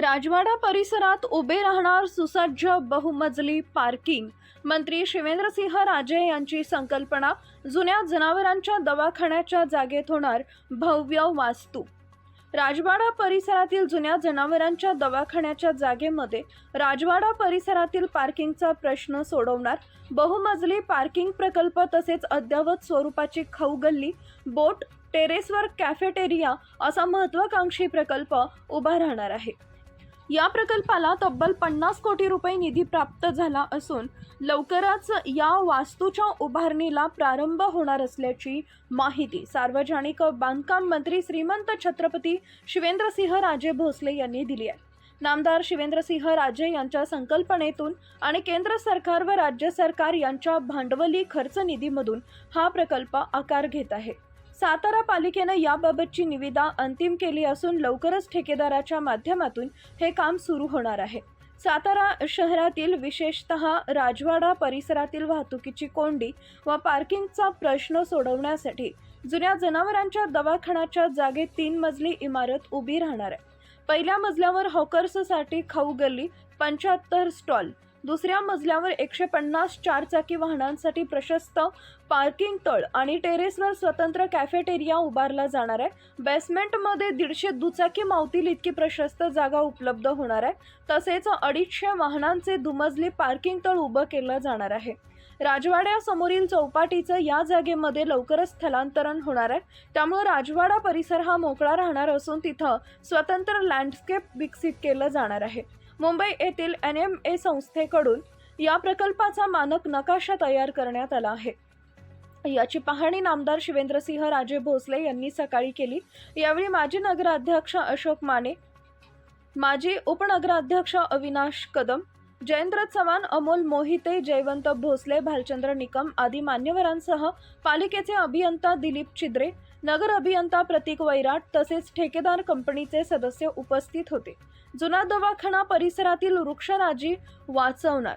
राजवाडा परिसरात उभे राहणार सुसज्ज बहुमजली पार्किंग. मंत्री शिवेंद्रसिंह राजे यांची संकल्पना जुन्या जनावरांच्या दवाखान्याच्या जागेत होणार भव्य वास्तू. राजवाडा परिसरातील जुन्या जनावरांच्या दवाखान्याच्या जागेमध्ये राजवाडा परिसरातील पार्किंगचा प्रश्न सोडवणार बहुमजली पार्किंग प्रकल्प तसेच अद्ययावत स्वरूपाची खाऊ गल्ली बोट टेरेसवर कॅफेटेरिया असा महत्वाकांक्षी प्रकल्प उभा राहणार आहे. या प्रकल्पाला तब्बल पन्नास कोटी रुपये निधी प्राप्त झाला असून लवकरच या वास्तूच्या उभारणीला प्रारंभ होणार असल्याची माहिती सार्वजनिक बांधकाम मंत्री श्रीमंत छत्रपती शिवेंद्रसिंह राजे भोसले यांनी दिली आहे. नामदार शिवेंद्रसिंह राजे यांच्या संकल्पनेतून आणि केंद्र सरकार व राज्य सरकार यांच्या भांडवली खर्च निधीमधून हा प्रकल्प आकार घेत आहे. सातारा पालिकेनं याबाबतची निविदा अंतिम केली असून लवकरच ठेकेदाराच्या माध्यमातून हे काम सुरू होणार आहे. सातारा शहरातील विशेषतः राजवाडा परिसरातील वाहतुकीची कोंडी व पार्किंगचा प्रश्न सोडवण्यासाठी जुन्या जनावरांच्या दवाखान्याच्या जागेत तीन मजली इमारत उभी राहणार आहे. पहिल्या मजल्यावर हॉकर्ससाठी खाऊ गल्ली पंच्याहत्तर स्टॉल दुसऱ्या मजल्यावर एकशे पन्नास चारचाकी वाहनांसाठी प्रशस्त पार्किंग तळ आणि टेरेसवर स्वतंत्र कॅफेटेरिया उभारला जाणार आहे. बेसमेंटमध्ये दीडशे दुचाकी मावतील इतकी प्रशस्त जागा उपलब्ध होणार आहे. तसेच अडीचशे वाहनांचे दुमजली पार्किंग तळ उभं केलं जाणार आहे. राजवाड्यासमोरील चौपाटीचं या जागेमध्ये लवकरच स्थलांतरण होणार आहे. त्यामुळे राजवाडा परिसर हा मोकळा राहणार असून तिथं स्वतंत्र लँडस्केप विकसित केलं जाणार आहे. मुंबई येथील एन एम ए संस्थेकडून या प्रकल्पाचा मानक नकाशा तयार करण्यात आला आहे. याची पाहणी नामदार शिवेंद्रसिंह राजे भोसले यांनी सकाळी केली. यावेळी माजी नगराध्यक्ष अशोक माने माजी उपनगराध्यक्ष अविनाश कदम जयेंद्र चव्हाण अमोल मोहिते जयवंत भोसले भालचंद्र निकम आदी मान्यवरांसह पालिकेचे अभियंता दिलीप चिद्रे नगर अभियंता प्रतीक वैराट तसेच ठेकेदार कंपनीचे सदस्य उपस्थित होते. जुना दवाखाना परिसरातील वृक्षराजी वाचवणार.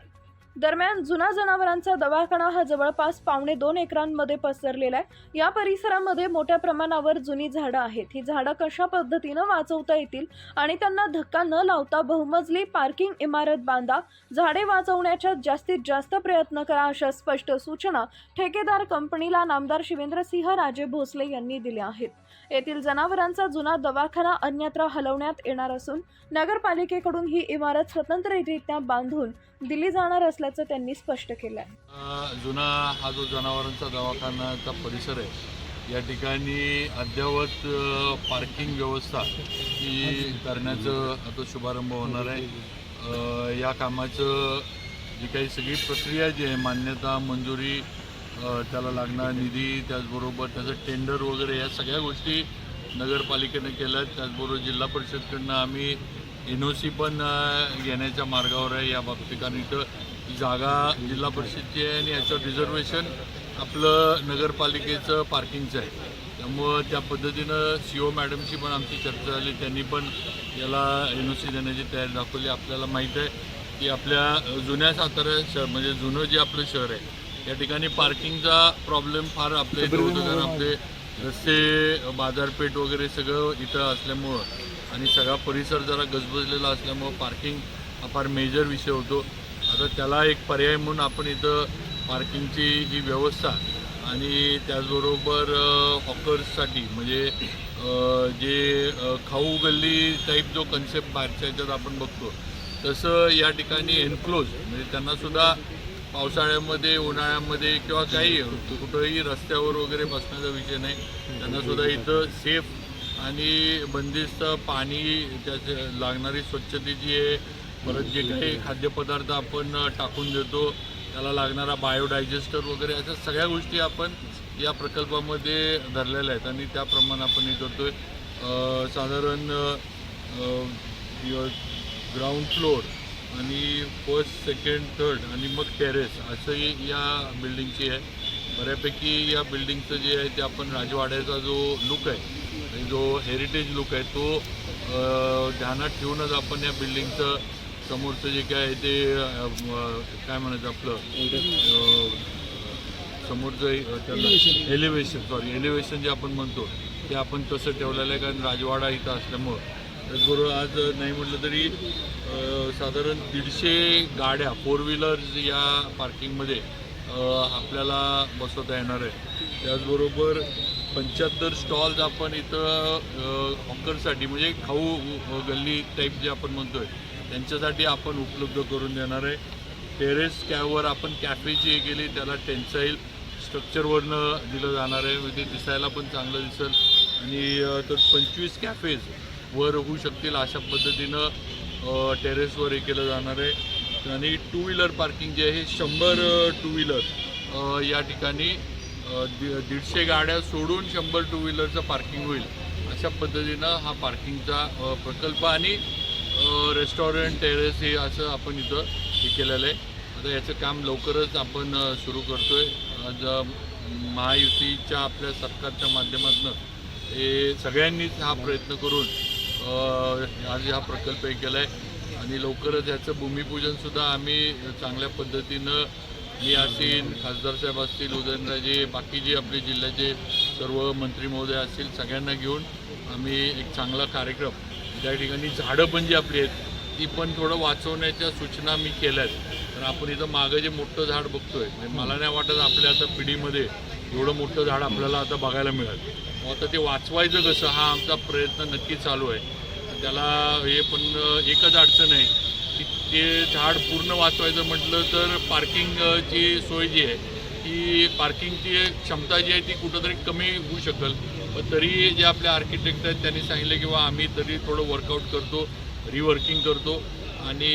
दरम्यान जुना जनावरांचा दवाखाना हा जवळपास पावणे दोन एकरांमध्ये पसरलेला आहे. या परिसरामध्ये मोठ्या प्रमाणावर जुनी झाडं आहेत. ही झाडं कशा पद्धतीनं वाचवता येतील आणि त्यांना धक्का न लावता बहुमजली पार्किंग इमारत बांधा झाडे वाचवण्याच्या जास्तीत जास्त प्रयत्न करा अशा स्पष्ट सूचना ठेकेदार कंपनीला नामदार शिवेंद्रसिंह राजे भोसले यांनी दिल्या आहेत. येथील जनावरांचा जुना दवाखाना अन्यत्र हलवण्यात येणार असून नगरपालिकेकडून ही इमारत स्वतंत्ररित्या बांधून दिली जाणार असल्याचं त्यांनी स्पष्ट केलं आहे जुना हा जो जनावरांचा दवाखान्याचा परिसर आहे या ठिकाणी अद्ययावत पार्किंग व्यवस्था ही करण्याचं आता शुभारंभ होणार आहे. या कामाचं जी काही सगळी प्रक्रिया जी आहे मान्यता मंजुरी त्याला लागणार निधी त्याचबरोबर त्याचं टेंडर वगैरे या सगळ्या गोष्टी नगरपालिकेने केल्या त्याचबरोबर जिल्हा परिषदकडनं आम्ही एन ओ सी पण घेण्याच्या मार्गावर आहे या बाबतीत. कारण इथं जागा जिल्हा परिषदची आहे आणि याचं रिझर्वेशन आपलं नगरपालिकेचं पार्किंगचं आहे. त्यामुळं त्या पद्धतीनं सी ओ मॅडमशी पण आमची चर्चा झाली. त्यांनी पण याला एन ओ सी देण्याची तयारी दाखवली. आपल्याला माहीत आहे की आपल्या जुन्या सातारा शहर म्हणजे जुनं जे आपलं शहर आहे या ठिकाणी पार्किंगचा प्रॉब्लेम फार आपल्या इथं होतो. कारण आपले रस्ते बाजारपेठ वगैरे सगळं इथं असल्यामुळं आणि सगळा परिसर जरा गजबजलेला असल्यामुळं पार्किंग हा फार मेजर विषय होतो. आता त्याला एक पर्याय म्हणून आपण इथं पार्किंगची जी व्यवस्था आणि त्याचबरोबर हॉकर्ससाठी म्हणजे जे खाऊ गल्ली टाईप जो कन्सेप्ट बाहेरच्या ह्याच्यात आपण बघतो तसं या ठिकाणी एनक्लोज म्हणजे त्यांनासुद्धा पावसाळ्यामध्ये उन्हाळ्यामध्ये किंवा काही कुठंही रस्त्यावर वगैरे बसण्याचा विषय नाही. त्यांनासुद्धा इथं सेफ आणि बंदिस्त पाणी त्याचे लागणारी स्वच्छतेची आहे परत जे काही खाद्यपदार्थ आपण टाकून देतो त्याला लागणारा बायोडायजेस्टर वगैरे अशा सगळ्या गोष्टी आपण या प्रकल्पामध्ये धरलेल्या आहेत. आणि त्याप्रमाणे आपण हे करतो आहे साधारण ग्राउंड फ्लोअर आणि फर्स्ट सेकंड थर्ड आणि मग टेरेस असंही या बिल्डिंगची आहे. बऱ्यापैकी या बिल्डिंगचं जे आहे ते आपण राजवाड्याचा जो लुक आहे आणि जो हेरिटेज लुक आहे तो ध्यानात ठेवूनच आपण या बिल्डिंगचं समोरचं जे काय आहे ते काय म्हणायचं आपलं समोरचं त्याला एलिव्हेशन सॉरी एलिव्हेशन जे आपण म्हणतो ते आपण तसं ठेवलेलं आहे कारण राजवाडा इथं असल्यामुळं. त्याचबरोबर आज नाही म्हटलं तरी साधारण दीडशे गाड्या फोर व्हीलर्स या पार्किंगमध्ये आपल्याला बसवता येणार आहे. त्याचबरोबर पंच्याहत्तर स्टॉल्स आपण इथं हॉकरसाठी म्हणजे खाऊ गल्ली टाईप जे आपण म्हणतोय त्यांच्यासाठी आपण उपलब्ध करून देणार आहे. टेरेस कॅवर आपण कॅफे जी केली त्याला टेन्साईल स्ट्रक्चरवरनं दिलं जाणार आहे. म्हणजे दिसायला पण चांगलं दिसेल. आणि तर पंचवीस कॅफेज वर होऊ शकतील अशा पद्धतीनं टेरेसवर हे केलं जाणार आहे. आणि टू व्हीलर पार्किंग जे आहे शंभर टू व्हीलर या ठिकाणी दि- दीडशे गाड्या सोडून शंभर टू व्हीलरचं पार्किंग होईल. अशा पद्धतीनं हा पार्किंगचा प्रकल्प आणि रेस्टॉरंट टेरेस हे असं आपण इथं हे केलेलं आहे. आता याचं काम लवकरच आपण सुरू सुरू आहे आज महायुतीच्या आपल्या सरकारच्या माध्यमातून हे सगळ्यांनीच हा प्रयत्न करून आज हा प्रकल्प हे केला आहे आणि लवकरच याचं भूमिपूजनसुद्धा आम्ही चांगल्या पद्धतीनं मी असेल खासदार साहेब असतील उदयनराजे बाकी जे आपले जिल्ह्याचे सर्व मंत्री महोदय असतील सगळ्यांना घेऊन आम्ही एक चांगला कार्यक्रम त्या ठिकाणी झाडं पण जी आपली आहेत ती पण थोडं वाचवण्याच्या सूचना मी केल्या आहेत. तर आपण इथं मागं जे मोठं झाड बघतोय म्हणजे मला नाही वाटत आपल्या आता पिढीमध्ये एवढं मोठं झाड आपल्याला आता बघायला मिळालं. मग आता ते वाचवायचं कसं हा आमचा प्रयत्न नक्की चालू आहे. त्याला हे पण एकच अडचण आहे ते झाड पूर्ण वाचवायचं म्हटलं तर पार्किंगची सोय जी आहे ती पार्किंगची क्षमता जी आहे ती कुठंतरी कमी होऊ शकेल. पण तरी जे आपले आर्किटेक्ट आहेत त्यांनी सांगितलं किंवा आम्ही तरी थोडं वर्कआउट करतो रिवर्किंग करतो आणि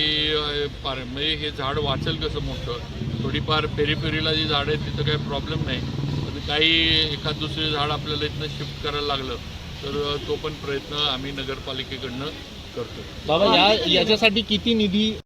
पार म्हणजे हे झाड वाचेल कसं मोठं? थोडीफार पेरीपेरीला जी झाडं आहेत तिथं काही प्रॉब्लेम नाही. पण काही एखाद दुसरे झाड आपल्याला इथनं शिफ्ट करायला लागलं तर तो पण प्रयत्न आम्ही नगरपालिकेकडनं करतो. बाबा या याच्यासाठी किती निधी